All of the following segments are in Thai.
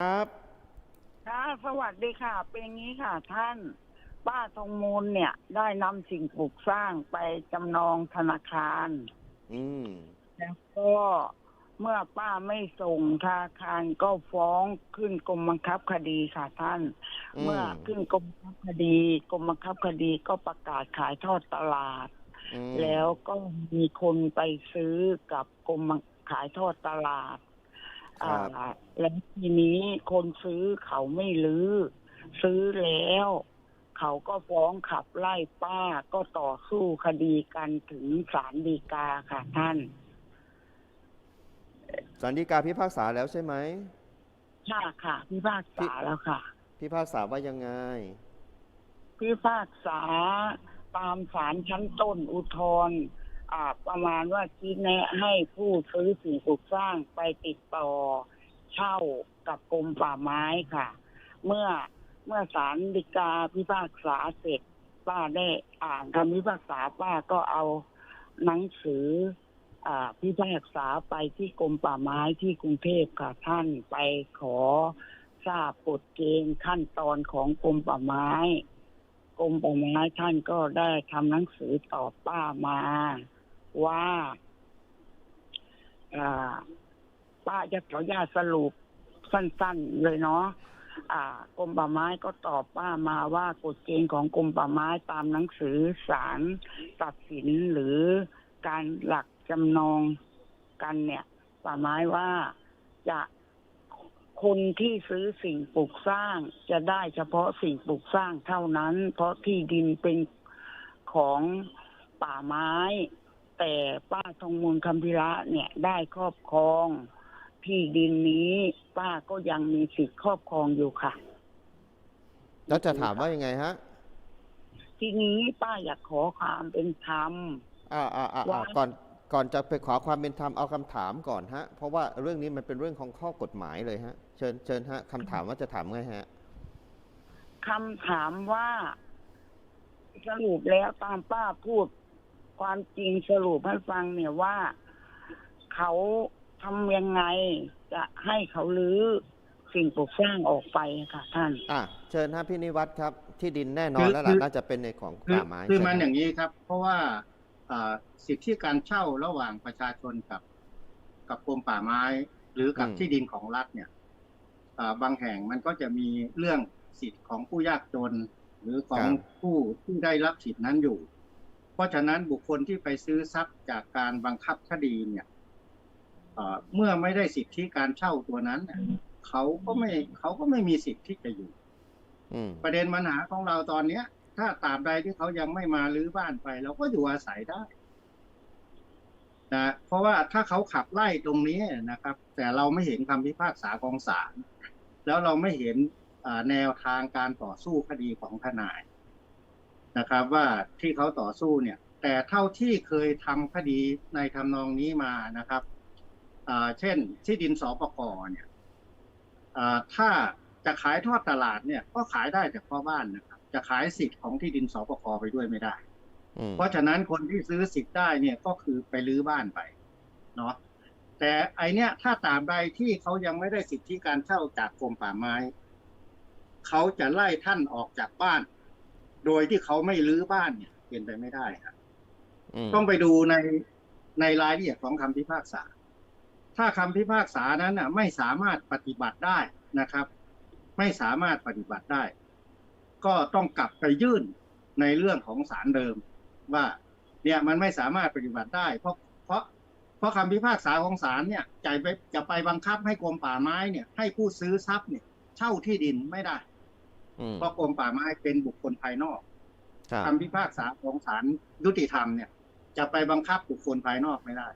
ครับค่ะสวัสดีค่ะ เป็นอย่างนี้ค่ะ ท่าน ป้าทองมูลเนี่ย ได้นำสิ่งปลูกสร้างไปจำนองธนาคาร อืม แล้วก็เมื่อป้าไม่ส่งธนาคารก็ฟ้องขึ้นกรมบังคับคดีค่ะท่าน อืม เมื่อขึ้นกรมบังคับคดีกรมบังคับคดีก็ประกาศขายทอดตลาด อืมแล้วก็มีคนไปซื้อกับกรมบังขายทอดตลาดอ่า แล้วทีนี้คนซื้อเขาไม่รื้อ ซื้อแล้ว เขาก็ฟ้องขับไล่ป้าก็ต่อสู้คดีกันถึงศาลฎีกาค่ะท่านสันติกาพิพากษาแล้วใช่ไหมค่ะค่ะพิพากษาแล้วค่ะ พิพากษาว่ายังไง พิพากษาตามศาลชั้นต้นอุทธรณ์อ่า ประมาณว่าชี้แนะให้ผู้ซื้อสิ่งปลูกสร้างไปติดต่อเช่ากับกรมป่าไม้ค่ะ เมื่อเมื่อศาลฎีกาพิพากษาเสร็จป้าได้อ่านคำพิพากษาป้าก็เอาหนังสืออ่าพิพากษาไปที่กรมป่าไม้ที่กรุงเทพค่ะท่านไปขอทราบกฎเกณฑ์ขั้นตอนของกรมป่าไม้กรมป่าไม้ท่านก็ได้ทำหนังสือตอบป้ามา ว่าป้าจะขออนุญาตสรุปสั้นๆเลยเนาะอ่ากรมป่าไม้ก็ตอบป้ามาว่ากฎเกณฑ์ของกรมป่าไม้ตามหนังสือศาลตัดสินหรือการหลักจำนองกันเนี่ย ป่าไม้ว่าจะคนที่ซื้อสิ่งปลูกสร้างจะได้เฉพาะสิ่งปลูกสร้างเท่านั้น เพราะที่ดินเป็นของป่าไม้ แต่ป้าทองมูลคำพิระเนี่ยได้ครอบครองที่ดินนี้ ป้าก็ยังมีสิทธิ์ครอบครองอยู่ค่ะ แล้วจะถามว่ายังไงฮะ ทีนี้ป้าอยากขอความเป็นธรรม อ่าอ่าอ่าว่าอ่า ก่อนก่อนจะไปขอความเป็นธรรมเอาคำถามก่อนฮะ เพราะว่าเรื่องนี้มันเป็นเรื่องของข้อกฎหมายเลยฮะ เชิญเชิญฮะคำถามว่าจะถามไงฮะ คำถามว่า สรุปแล้วตามป้าพูด ความจริงสรุปให้ฟังเนี่ยว่าเขาทำยังไงจะให้เขาลื้อสิ่งปลูกสร้างออกไปค่ะท่าน อะเชิญฮะพี่นิวัฒน์ครับ ที่ดินแน่นอนคือแล้วคืล่ะอน่าจะเป็นในของคือป่าไม้คือใช่ไหมันอย่างนี้ครับ เพราะว่าอ่าสิทธิการเช่าระหว่างประชาชนกับ กับกรมป่าไม้ หรือกับที่ดินของรัฐเนี่ยอ่าบางแห่งมันก็จะมีเรื่องสิทธิ์ของผู้ยากจน หรือของผู้ที่ได้รับสิทธินั้นอยู่ เพราะฉะนั้นบุคคลที่ไปซื้อทรัพย์จากการบังคับคดีเนี่ยเอ่อเมื่อไม่ได้สิทธิการเช่าตัวนั้นเนี่ยเขาก็ไม่เขาก็ไม่มีสิทธิ์ที่จะอยู่อืมประเด็นปัญหาของเราตอนเนี้ย ถ้าตราบใดที่เขายังไม่มาลื้อบ้านไป เราก็อยู่อาศัยได้นะเพราะว่าถ้าเขาขับไล่ตรงนี้นะครับ แต่เราไม่เห็นคำพิพากษาของศาลแล้วเราไม่เห็นอ่าแนวทางการต่อสู้คดีของทนาย นะครับว่าที่เขาต่อสู้เนี่ย แต่เท่าที่เคยทำคดีในทำนองนี้มานะครับอ่าเช่น ที่ดินสปกเนี่ยอ่าถ้าจะขายทอดตลาดเนี่ย ก็ขายได้แต่พ่อบ้านนะครับ จะขายสิทธิ์ของที่ดินสปกไปด้วยไม่ได้อืมเพราะฉะนั้นคนที่ซื้อสิทธิ์ได้เนี่ยก็คือไปรื้อบ้านไปเนาะแต่ไอเนี้ยถ้าตามใดที่เขายังไม่ได้สิทธิการเช่าจากกรมป่าไม้ เขาจะไล่ท่านออกจากบ้าน โดยที่เขาไม่รื้อบ้านเนี่ยเป็นไปไม่ได้ครับอืมต้องไปดูในในรายละเอียดของคำพิพากษา ถ้าคำพิพากษานั้นน่ะ ไม่สามารถปฏิบัติได้นะครับ ไม่สามารถปฏิบัติได้ ก็ต้องกลับไปยื่นในเรื่องของศาลเดิม ว่า เนี่ยมันไม่สามารถปฏิบัติได้ เพราะเพราะเพราะคำพิพากษาของศาลเนี่ยจะไปจะไปบังคับให้กรมป่าไม้เนี่ย ให้ผู้ซื้อทรัพย์เนี่ย เช่าที่ดินไม่ได้อืม เพราะกรมป่าไม้เป็นบุคคลภายนอกครับคำพิพากษาของศาลยุติธรรมเนี่ย จะไปบังคับบุคคลภายนอกไม่ได้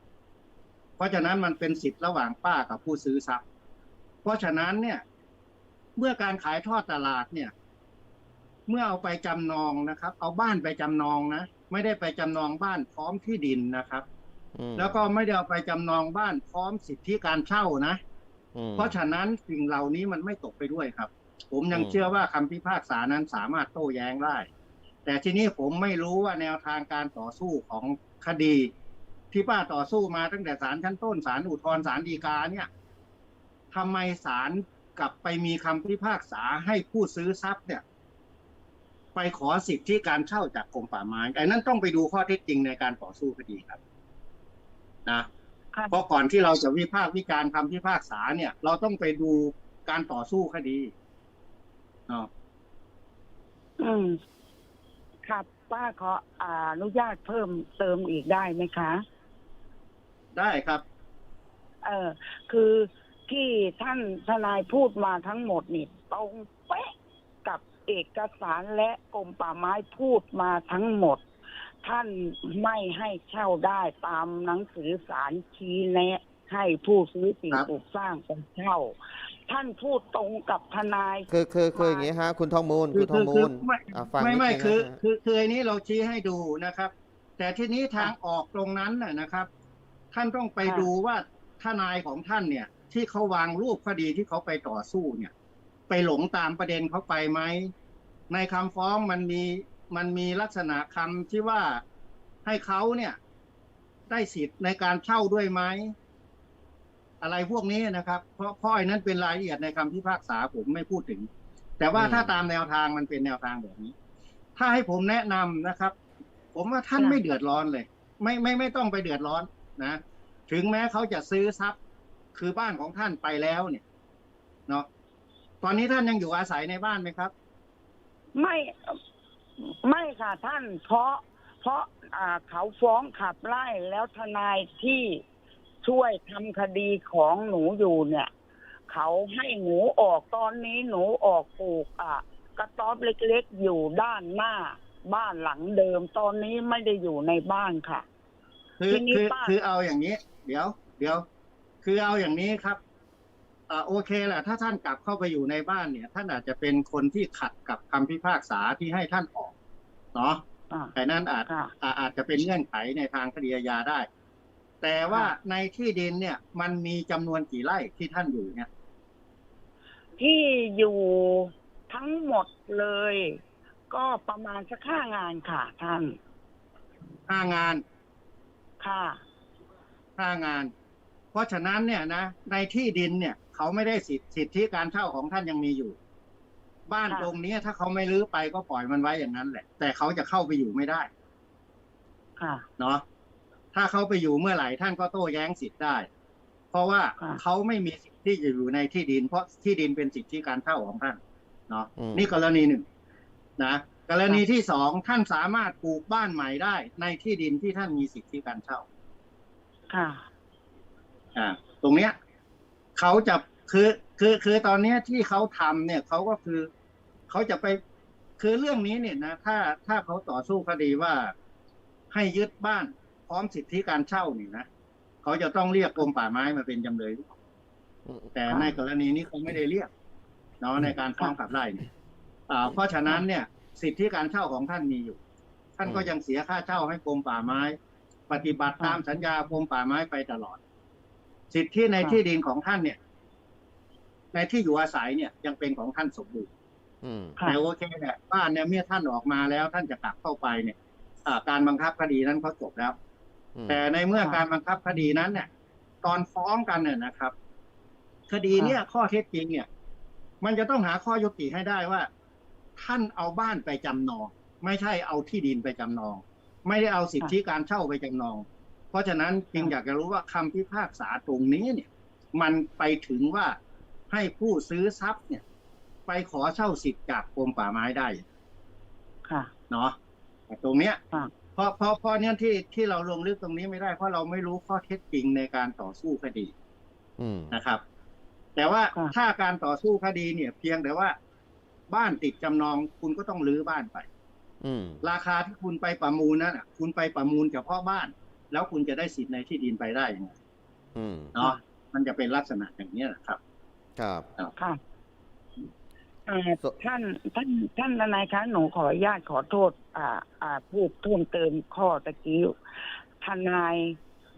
เพราะฉะนั้นมันเป็นสิทธิ์ระหว่างป้ากับผู้ซื้อทรัพย์ เพราะฉะนั้นเนี่ย เมื่อการขายทอดตลาดเนี่ย เมื่อเอาไปจำนองนะครับ เอาบ้านไปจำนองนะไม่ได้ไปจำนองบ้านพร้อมที่ดินนะครับอืมแล้วก็ไม่ได้เอาไปจำนองบ้านพร้อมสิทธิการเช่านะอืมเพราะฉะนั้นสิ่งเหล่านี้มันไม่ตกไปด้วยครับ ผมยังอืมเชื่อว่าคำพิพากษานั้นสามารถโต้แย้งได้ แต่ทีนี้ผมไม่รู้ว่าแนวทางการต่อสู้ของคดี ที่ป้าต่อสู้มาตั้งแต่ศาลชั้นต้นศาลอุทธรณ์ศาลฎีกาเนี่ยทำไมศาลกลับไปมีคำพิพากษาให้ผู้ซื้อทรัพย์เนี่ย ไปขอสิทธิการเช่าจากกรมป่าไม้ไอ้นั้นต้องไปดูข้อเท็จจริงในการต่อสู้คดีครับนะค่ะเพราะก่อนที่เราจะวิพากษ์วิจารณ์คำพิพากษาเนี่ย เราต้องไปดูการต่อสู้คดี เนาะอืมครับป้าขออาอนุญาตเพิ่มเติมอีกได้ไหมคะ ได้ครับ เออคือที่ท่านทนายพูดมาทั้งหมดนี่ตรงเป๊ะกับเอกสารและกรมป่าไม้พูดมาทั้งหมด ท่านไม่ให้เช่าได้ตามหนังสือสารชี้แนะให้ผู้ซื้อสิ่งครับปลูกสร้างไปเช่า ท่านพูดตรงกับทนาย คือคือคืออย่างนี้ฮะ คุณทองมูลคุณทองมูลไม่อะฟังไม่ไม่นิดนึงคือนะฮะ คือคืออันนี้เราชี้ให้ดูนะครับ แต่ทีนี้ทางออกตรงนั้นน่ะนะครับ ท่านต้องไปค่ะ ดูว่าทนายของท่านเนี่ย ที่เขาวางรูปคดีที่เขาไปต่อสู้เนี่ย ไปหลงตามประเด็นเขาไปไหมในคำฟ้องมันมีมันมีลักษณะคำที่ว่าให้เขาเนี่ย ได้สิทธิ์ในการเช่าด้วยไหม อะไรพวกนี้นะครับ เพราะเพราะไอ้นั้นเป็นรายละเอียดในคำพิพากษาผมไม่พูดถึง แต่ว่าอืมถ้าตามแนวทางมันเป็นแนวทางแบบนี้ ถ้าให้ผมแนะนำนะครับ ผมว่าท่านค่ะไม่เดือดร้อนเลย ไม่ไม่ไม่ต้องไปเดือดร้อนนะ ถึงแม้เขาจะซื้อทรัพย์คือบ้านของท่านไปแล้วเนี่ยเนาะตอนนี้ท่านยังอยู่อาศัยในบ้านไหมครับ ไม่ไม่ค่ะท่านเพราะ เพราะอ่าเขาฟ้องขับไล่แล้วทนายที่ ช่วยทำคดีของหนูอยู่เนี่ย เขาให้หนูออกตอนนี้หนูออกปลูกอะกระต๊อบเล็กๆอยู่ด้านหน้า บ้านหลังเดิมตอนนี้ไม่ได้อยู่ในบ้านค่ะ คือทีนี้คือป้า คือเอาอย่างนี้ เดี๋ยว เดี๋ยว คือเอาอย่างนี้ครับอ่าโอเคแหละถ้าท่านกลับเข้าไปอยู่ในบ้านเนี่ย ท่านอาจจะเป็นคนที่ขัดกับคำพิพากษาที่ให้ท่านออกเนาะ อ่าแต่นั่นอาจค่ะ อาอาจจะเป็นเงื่อนไขในทางคดีอาญาได้ แต่ว่าค่ะในที่ดินเนี่ย มันมีจำนวนกี่ไร่ที่ท่านอยู่เนี่ย ที่อยู่ทั้งหมดเลย ก็ประมาณสักห้างานค่ะ ท่านห้างาน ค่ะห้างาน เพราะฉะนั้นเนี่ยนะในที่ดินเนี่ย เขาไม่ได้สิทธิสิทธิการเช่าของท่านยังมีอยู่ บ้านค่ะตรงนี้ถ้าเขาไม่รื้อไปก็ปล่อยมันไว้อย่างนั้นแหละ แต่เขาจะเข้าไปอยู่ไม่ได้ ค่ะ เนาะ ถ้าเขาไปอยู่เมื่อไหร่ท่านก็โต้แย้งสิทธิ์ได้ เพราะว่าค่ะเขาไม่มีสิทธิ์ที่จะอยู่ในที่ดิน เพราะที่ดินเป็นสิทธิการเช่าของท่านเนาะอืมนี่กรณีหนึ่งนะกรณีที่สองท่านสามารถปลูกบ้านใหม่ได้ ในที่ดินที่ท่านมีสิทธิการเช่า ค่ะอ่าตรงเนี้ยเขาจะคือคือคือตอนเนี้ยที่เขาทำเนี่ยเขาก็คือเขาจะไปคือเรื่องนี้เนี่ยนะถ้าถ้าเขาต่อสู้คดีว่าให้ยึดบ้าน พร้อมสิทธิการเช่านี่นะเขาจะต้องเรียกกรมป่าไม้มาเป็นจำเลยอืมแต่ในกรณีนี้เขาไม่ได้เรียกเนาะในการฟ้องขับไล่เนี่ยอ่าเพราะฉะนั้นเนี่ย สิทธิการเช่าของท่านมีอยู่ ท่านก็ยังเสียค่าเช่าให้กรมป่าไม้ ปฏิบัติตามสัญญากรมป่าไม้ไปตลอด สิทธิในที่ดินของท่านเนี่ย ในที่อยู่อาศัยเนี่ยยังเป็นของท่านสมบูรณ์อืมค่ะแต่โอเคเนี่ยบ้านเนี่ยเมื่อท่านออกมาแล้ว ท่านจะกลับเข้าไปเนี่ยอ่าการบังคับคดีนั้นเขาจบแล้วอืม แต่ในเมื่อค่ะการบังคับคดีนั้นเนี่ย ตอนฟ้องกันเนี่ยนะครับ คดีเนี่ยข้อเท็จจริงเนี่ย มันจะต้องหาข้อยุติให้ได้ว่า ท่านเอาบ้านไปจำนอง ไม่ใช่เอาที่ดินไปจำนอง ไม่ได้เอาสิทธิการเช่าไปจำนอง เพราะฉะนั้นจึงอยากจะรู้ว่าคำพิพากษาตรงนี้เนี่ย มันไปถึงว่าให้ผู้ซื้อทรัพย์เนี่ย ไปขอเช่าสิทธิ์จากกรมป่าไม้ได้ค่ะ เนาะแต่ตรงเนี้ยค่ะ เพราะเพราะเพราะเนี้ยที่ที่เราลงลึกตรงนี้ไม่ได้เพราะเราไม่รู้ข้อเท็จจริงในการต่อสู้คดีอืมนะครับ แต่ว่าค่ะถ้าการต่อสู้คดีเนี่ย เพียงแต่ว่า บ้านติดจำนองคุณก็ต้องรื้อบ้านไปอืมราคาที่คุณไปประมูลนั้นน่ะคุณไปประมูลเฉพาะบ้าน แล้วคุณจะได้สิทธิ์ในที่ดินไปได้ยังไงอืมเนาะมันจะเป็นลักษณะอย่างนี้ยนะครับ ครับค่ะ อ่า so ท่านท่านท่านทนายคะหนูขออนุญาตขอโทษ อ่า อ่าพูดเพิ่มเติมข้อตะกี้ทนาย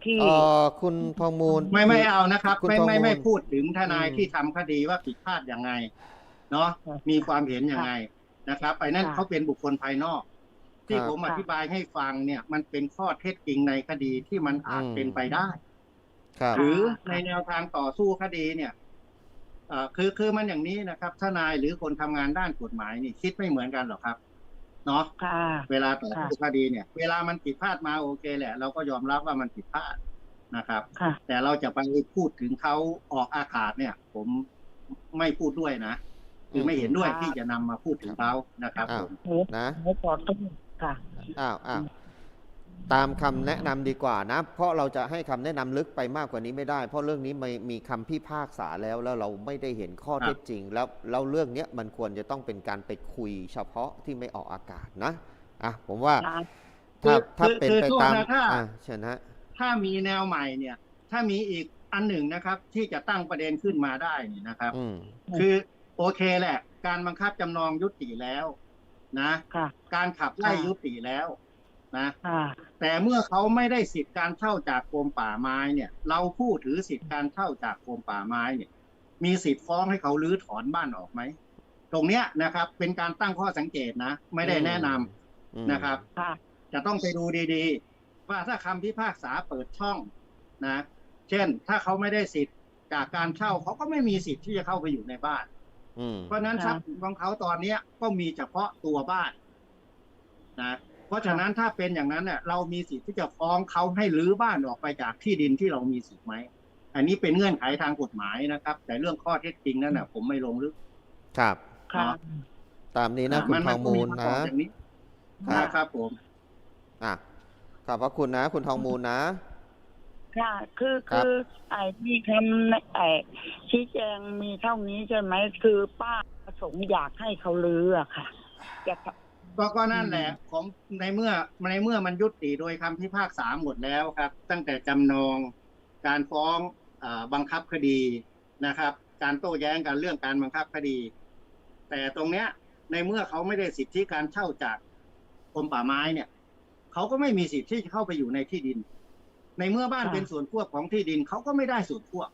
ที่ เอ่อคุณทองมูล ไม่ไม่เอานะครับ คุณไม่ทองไม่ไม่มูลพูดถึงทนายอืม ที่ทำคดีว่าผิดพลาดยังไงเนาะค่ะมีความเห็นยังไงนะครับไอ้นั่นค่ะเขาเป็นบุคคลภายนอก ที่ครับผมอธิบายให้ฟังเนี่ย มันเป็นข้อเท็จจริงในคดีที่มันอาจอืมเป็นไปได้ ครับ หรือค่ะในแนวทางต่อสู้คดีเนี่ย เอ่อคือคือมันอย่างนี้นะครับทนายหรือคนทำงานด้านกฎหมายนี่คิดไม่เหมือนกันหรอกครับเนาะค่ะเวลาต่อค่ะสู้คดีเนี่ย เวลามันผิดพลาดมาโอเคแหละ เราก็ยอมรับว่ามันผิดพลาดนะครับค่ะแต่เราจะไปพูดถึงเขาออกอากาศเนี่ย ผมไม่พูดด้วยนะคือไม่เห็นด้วยครับที่จะนำมาพูดถึงเขานะครับอ้าผวมหนูนะหนูขอโทษค่ะอ้าวอ้าว ตามคำแนะนำดีกว่านะ เพราะเราจะให้คำแนะนำลึกไปมากกว่านี้ไม่ได้ เพราะเรื่องนี้ไม่มีคำพิพากษาแล้วแล้วเราไม่ได้เห็นข้อเท็จจริง แล้วแล้วเรื่องเนี้ยมันควรจะต้องเป็นการไปคุยเฉพาะที่ไม่ออกอากาศนะอะผมว่าถ้าถ้าเป็นไปตามคือโทษนะถ้าอะเชิญฮะถ้ามีแนวใหม่เนี่ย ถ้ามีอีกอันหนึ่งนะครับ ที่จะตั้งประเด็นขึ้นมาได้นี่นะครับอืมอืมคือโอเคแหละ การบังคับจำนองยุติแล้ว นะค่ะการขับไล่ค่ะยุติแล้ว นะค่ะแต่เมื่อเขาไม่ได้สิทธิ์การเช่าจากกรมป่าไม้เนี่ย เราผู้ถือสิทธิ์การเช่าจากกรมป่าไม้เนี่ย มีสิทธิ์ฟ้องให้เขารื้อถอนบ้านออกไหมตรงเนี้ยนะครับ เป็นการตั้งข้อสังเกตนะ ไม่ได้แนะนำอืมนะครับค่ะจะต้องไปดูดีๆ ว่าถ้าคำพิพากษาเปิดช่องนะ เช่นถ้าเขาไม่ได้สิทธิ์จากการเช่าเขาก็ไม่มีสิทธิ์ที่จะเข้าไปอยู่ในบ้านอืมเพราะฉะนั้นทรัพย์สินของเขาตอนเนี้ยก็มีเฉพาะตัวบ้านนะ เพราะฉะนั้นถ้าเป็นอย่างนั้นเนี่ยเรามีสิทธิ์ที่จะฟ้องเขาให้รื้อบ้านออกไปจากที่ดินที่เรามีสิทธิ์ไหมอันนี้เป็นเงื่อนไขทางกฎหมายนะครับ แต่เรื่องข้อเท็จจริงนั่นน่ะผมไม่ลงลึก ครับค่ะตามนี้นะคุณทองมูลก็นะอย่างนี้ครับนะครับผมอะขอบพระคุณนะ คุณทองมูลนะ ค่ะ คือครับคือไอ้ที่คำไอ้ชี้แจงมีเท่านี้ใช่ไหมคือป้าประสงค์อยากให้เขาลืออะค่ะจะ ก็ก็นั่นแหละของในเมื่อในเมื่อมันยุติโดยคำพิพากษาหมดแล้วครับ ตั้งแต่จำนองการฟ้องอาบังคับคดีนะครับ การโต้แย้งกันเรื่องการบังคับคดี แต่ตรงเนี้ยในเมื่อเขาไม่ได้สิทธิการเช่าจากกรมป่าไม้เนี่ยเขาก็ไม่มีสิทธิที่จะเข้าไปอยู่ในที่ดิน ในเมื่อบ้านค่ะเป็นส่วนควบของที่ดินเขาก็ไม่ได้ส่วนควบ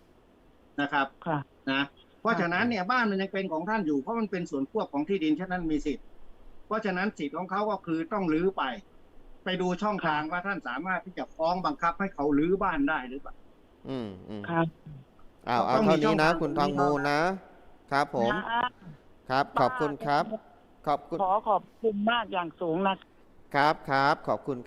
นะครับค่ะนะเพราะฉะนั้นเนี่ยบ้านมันยังเป็นของท่านอยู่เพราะมันเป็นส่วนควบของที่ดินฉะนั้นมีสิทธิ์ เพราะฉะนั้นสิทธิ์ของเขาก็คือต้องรื้อไป ไปดูช่องทางว่าท่านสามารถที่จะฟ้องบังคับให้เขารื้อบ้านได้หรือเปล่าอืมอืมค่ะอ้าวต้เอาองมีเท่านี้นะช่องทางคุณทองมูลนะ ครับผม ครับ ขอบคุณครับ ขอบคุณขอขอบคุณมากอย่างสูงนะครับครับขอบคุณ